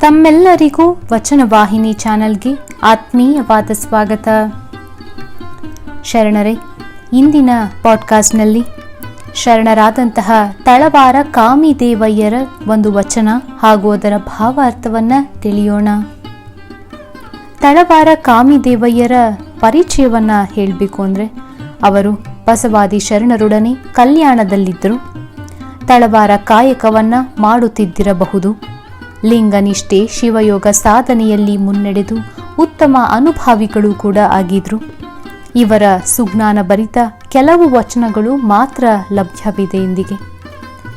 ತಮ್ಮೆಲ್ಲರಿಗೂ ವಚನವಾಹಿನಿ ಚಾನಲ್ಗೆ ಆತ್ಮೀಯವಾದ ಸ್ವಾಗತ. ಶರಣರೇ, ಇಂದಿನ ಪಾಡ್ಕಾಸ್ಟ್ನಲ್ಲಿ ಶರಣರಾದಂತಹ ತಳವಾರ ಕಾಮಿದೇವಯ್ಯರ ಒಂದು ವಚನ ಹಾಗೂ ಅದರ ಭಾವಾರ್ಥವನ್ನು ತಿಳಿಯೋಣ. ತಳವಾರ ಕಾಮಿದೇವಯ್ಯರ ಪರಿಚಯವನ್ನು ಹೇಳಬೇಕು ಅಂದರೆ, ಅವರು ಬಸವಾದಿ ಶರಣರೊಡನೆ ಕಲ್ಯಾಣದಲ್ಲಿದ್ದರು. ತಳವಾರ ಕಾಯಕವನ್ನು ಮಾಡುತ್ತಿದ್ದಿರಬಹುದು. ಲಿಂಗನಿಷ್ಠೆ ಶಿವಯೋಗ ಸಾಧನೆಯಲ್ಲಿ ಮುನ್ನಡೆದು ಉತ್ತಮ ಅನುಭಾವಿಗಳು ಕೂಡ ಆಗಿದ್ರು. ಇವರ ಸುಜ್ಞಾನ ಭರಿತ ಕೆಲವು ವಚನಗಳು ಮಾತ್ರ ಲಭ್ಯವಿದೆ ಇಂದಿಗೆ.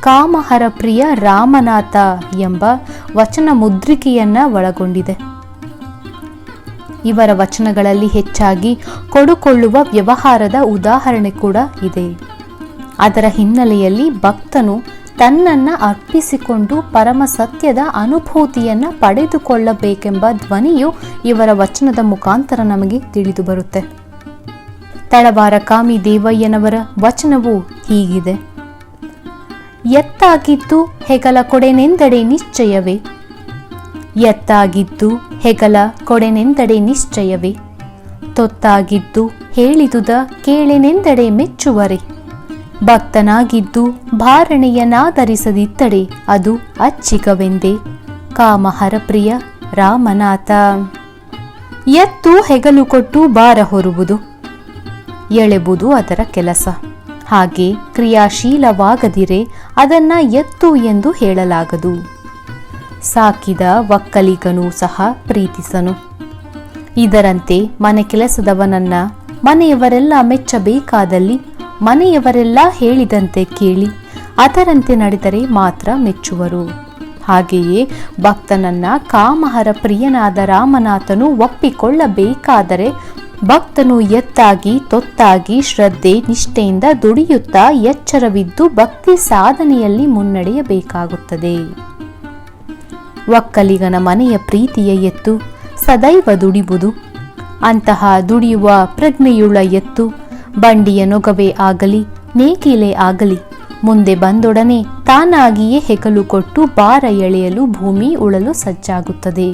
ಕಾಮಹರ ಪ್ರಿಯ ರಾಮನಾಥ ಎಂಬ ವಚನ ಮುದ್ರಿಕೆಯನ್ನ ಒಳಗೊಂಡಿದೆ. ಇವರ ವಚನಗಳಲ್ಲಿ ಹೆಚ್ಚಾಗಿ ಕೊಡುಕೊಳ್ಳುವ ವ್ಯವಹಾರದ ಉದಾಹರಣೆ ಕೂಡ ಇದೆ. ಅದರ ಹಿನ್ನೆಲೆಯಲ್ಲಿ ಭಕ್ತನು ತನ್ನನ್ನ ಅರ್ಪಿಸಿಕೊಂಡು ಪರಮ ಸತ್ಯದ ಅನುಭೂತಿಯನ್ನು ಪಡೆದುಕೊಳ್ಳಬೇಕೆಂಬ ಧ್ವನಿಯು ಇವರ ವಚನದ ಮುಖಾಂತರ ನಮಗೆ ತಿಳಿದು ಬರುತ್ತೆ. ತಳವಾರ ಕಾಮಿ ದೇವಯ್ಯನವರ ವಚನವು ಹೀಗಿದೆ. ಎತ್ತಾಗಿದ್ದು ಹೆಗಲ ಕೊಡೆನೆಂದಡೆ ನಿಶ್ಚಯವೇ? ಎತ್ತಾಗಿದ್ದು ಹೆಗಲ ಕೊಡೆನೆಂದಡೆ ನಿಶ್ಚಯವೇ? ತೊತ್ತಾಗಿದ್ದು ಹೇಳಿದುದ ಕೇಳೆನೆಂದಡೆ ಮೆಚ್ಚುವರೆ? ಭಕ್ತನಾಗಿದ್ದು ಭಾರಣೆಯನಾದರಿಸದಿತ್ತಡೆ ಅದು ಅಚ್ಚಿಕವೆಂದೇ ಕಾಮಹರಪ್ರಿಯ ರಾಮನಾಥ. ಎತ್ತು ಹೆಗಲು ಕೊಟ್ಟು ಭಾರ ಹೊರುವುದು, ಎಳೆಬುದು ಅದರ ಕೆಲಸ. ಹಾಗೆ ಕ್ರಿಯಾಶೀಲವಾಗದಿರೆ, ಅದನ್ನ ಎತ್ತು ಎಂದು ಹೇಳಲಾಗದು. ಸಾಕಿದ ಒಕ್ಕಲಿಗನೂ ಸಹ ಪ್ರೀತಿಸನು. ಇದರಂತೆ ಮನೆ ಕೆಲಸದವನನ್ನ ಮನೆಯವರೆಲ್ಲ ಮೆಚ್ಚಬೇಕಾದಲ್ಲಿ ಮನೆಯವರೆಲ್ಲ ಹೇಳಿದಂತೆ ಕೇಳಿ, ಅದರಂತೆ ನಡೆದರೆ ಮಾತ್ರ ಮೆಚ್ಚುವರು. ಹಾಗೆಯೇ ಭಕ್ತನನ್ನ ಕಾಮಹರ ಪ್ರಿಯನಾದ ರಾಮನಾಥನು ಒಪ್ಪಿಕೊಳ್ಳಬೇಕಾದರೆ ಭಕ್ತನು ಎತ್ತಾಗಿ, ತೊತ್ತಾಗಿ ಶ್ರದ್ಧೆ, ನಿಷ್ಠೆಯಿಂದ ದುಡಿಯುತ್ತಾ ಎಚ್ಚರವಿದ್ದು ಭಕ್ತಿ ಸಾಧನೆಯಲ್ಲಿ ಮುನ್ನಡೆಯಬೇಕಾಗುತ್ತದೆ. ಒಕ್ಕಲಿಗನ ಮನೆಯ ಪ್ರೀತಿಯ ಎತ್ತು ಸದೈವ ದುಡಿಬುದು ಅಂತಹ ದುಡಿಯುವ ಪ್ರಜ್ಞೆಯುಳ್ಳ ಎತ್ತು ಬಂಡಿಯ ನೊಗವೇ ಆಗಲಿ, ನೇಕಿಲೆ ಆಗಲಿ, ಮುಂದೆ ಬಂದೊಡನೆ ತಾನಾಗಿಯೇ ಹೆಗಲು ಕೊಟ್ಟು ಭಾರ ಎಳೆಯಲು ಭೂಮಿ ಉಳಲು ಸಜ್ಜಾಗುತ್ತದೆ.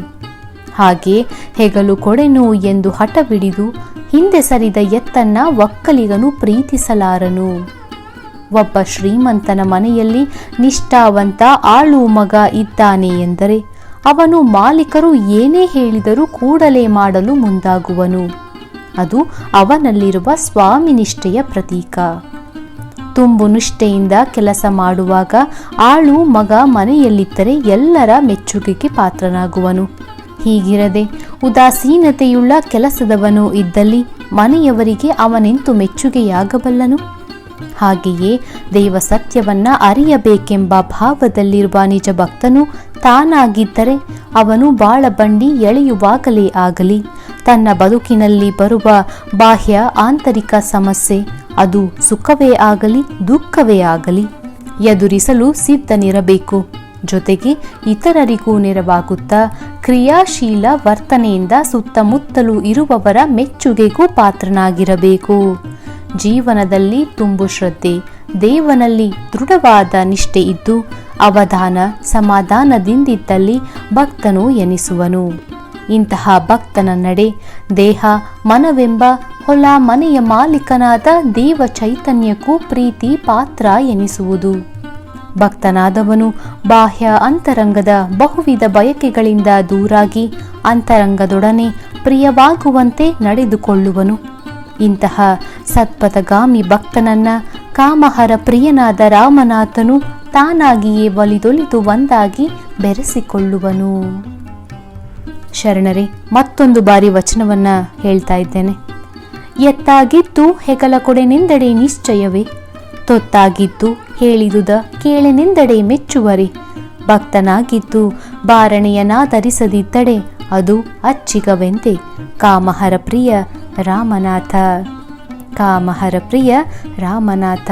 ಹಾಗೆ ಹೆಗಲು ಕೊಡೆನು ಎಂದು ಹಠವಿಡಿದು ಹಿಂದೆ ಸರಿದ ಎತ್ತನ್ನ ಒಕ್ಕಲಿಗನು ಪ್ರೀತಿಸಲಾರನು. ಒಬ್ಬ ಶ್ರೀಮಂತನ ಮನೆಯಲ್ಲಿ ನಿಷ್ಠಾವಂತ ಆಳು ಮಗ ಇದ್ದಾನೆ ಎಂದರೆ ಅವನು ಮಾಲೀಕರು ಏನೇ ಹೇಳಿದರೂ ಕೂಡಲೇ ಮಾಡಲು ಮುಂದಾಗುವನು. ಅದು ಅವನಲ್ಲಿರುವ ಸ್ವಾಮಿನಿಷ್ಠೆಯ ಪ್ರತೀಕ. ತುಂಬು ನಿಷ್ಠೆಯಿಂದ ಕೆಲಸ ಮಾಡುವಾಗ ಆಳು ಮಗ ಮನೆಯಲ್ಲಿದ್ದರೆ ಎಲ್ಲರ ಮೆಚ್ಚುಗೆಗೆ ಪಾತ್ರನಾಗುವನು. ಹೀಗಿರದೆ ಉದಾಸೀನತೆಯುಳ್ಳ ಕೆಲಸದವನು ಇದ್ದಲ್ಲಿ ಮನೆಯವರಿಗೆ ಅವನೆಂತು ಮೆಚ್ಚುಗೆಯಾಗಬಲ್ಲನು? ಹಾಗೆಯೇ ದೇವ ಸತ್ಯವನ್ನ ಅರಿಯಬೇಕೆಂಬ ಭಾವದಲ್ಲಿರುವ ನಿಜ ಭಕ್ತನು ತಾನಾಗಿದ್ದರೆ ಅವನು ಬಾಳಬಂಡಿ ಎಳೆಯುವಾಗಲೇ ಆಗಲಿ ತನ್ನ ಬದುಕಿನಲ್ಲಿ ಬರುವ ಬಾಹ್ಯ ಆಂತರಿಕ ಸಮಸ್ಯೆ. ಅದು ಸುಖವೇ ಆಗಲಿ, ದುಃಖವೇ ಆಗಲಿ. ಎದುರಿಸಲು ಸಿದ್ಧನಿರಬೇಕು. ಜೊತೆಗೆ ಇತರರಿಗೂ ನೆರವಾಗುತ್ತಾ ಕ್ರಿಯಾಶೀಲ ವರ್ತನೆಯಿಂದ ಸುತ್ತಮುತ್ತಲೂ ಇರುವವರ ಮೆಚ್ಚುಗೆಗೂ ಪಾತ್ರನಾಗಿರಬೇಕು. ಜೀವನದಲ್ಲಿ ತುಂಬು ಶ್ರದ್ಧೆ, ದೇವನಲ್ಲಿ ದೃಢವಾದ ನಿಷ್ಠೆ ಇದ್ದು ಅವಧಾನ ಸಮಾಧಾನದಿಂದಿದ್ದಲ್ಲಿ ಭಕ್ತನು ಎನಿಸುವನು. ಇಂತಹ ಭಕ್ತನ ನಡೆ. ದೇಹ, ಮನವೆಂಬ ಹೊಲ ಮನೆಯ ಮಾಲೀಕನಾದ ದೇವ ಚೈತನ್ಯಕ್ಕೂ ಪ್ರೀತಿ ಪಾತ್ರ ಎನಿಸುವುದು. ಭಕ್ತನಾದವನು ಬಾಹ್ಯ ಅಂತರಂಗದ ಬಹುವಿಧ ಬಯಕೆಗಳಿಂದ ದೂರಾಗಿ ಅಂತರಂಗದೊಡನೆ ಪ್ರಿಯವಾಗುವಂತೆ ನಡೆದುಕೊಳ್ಳುವನು. ಇಂತಹ ಸತ್ಪಥಗಾಮಿ ಭಕ್ತನನ್ನ ಕಾಮಹರ ಪ್ರಿಯನಾದ ರಾಮನಾಥನು ತಾನಾಗಿಯೇ ಒಲಿದೊಲಿದು ಒಂದಾಗಿ ಬೆರೆಸಿಕೊಳ್ಳುವನು. ಶರಣರೇ, ಮತ್ತೊಂದು ಬಾರಿ ವಚನವನ್ನ ಹೇಳ್ತಾ ಇದ್ದೇನೆ. ಎತ್ತಾಗಿದ್ದು ಹೆಗಲ ಕೊಡೆನೆಂದಡೆ ನಿಶ್ಚಯವೇ. ತೊತ್ತಾಗಿದ್ದು ಹೇಳಿದುದ ಕೇಳೆನೆಂದಡೆ ಮೆಚ್ಚುವರಿ. ಭಕ್ತನಾಗಿದ್ದು ಬಾರಣೆಯನಾದರಿಸದಿದ್ದಡೆ ಅದು ಅಚ್ಚಿಗವೆಂತೆ ಕಾಮಹರ ಪ್ರಿಯ ರಾಮನಾಥ, ಕಾಮಹರ ಪ್ರಿಯ ರಾಮನಾಥ.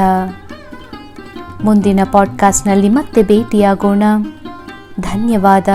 ಮುಂದಿನ ಪಾಡ್ಕಾಸ್ಟ್ನಲ್ಲಿ ಮತ್ತೆ ಭೇಟಿಯಾಗೋಣ. ಧನ್ಯವಾದ.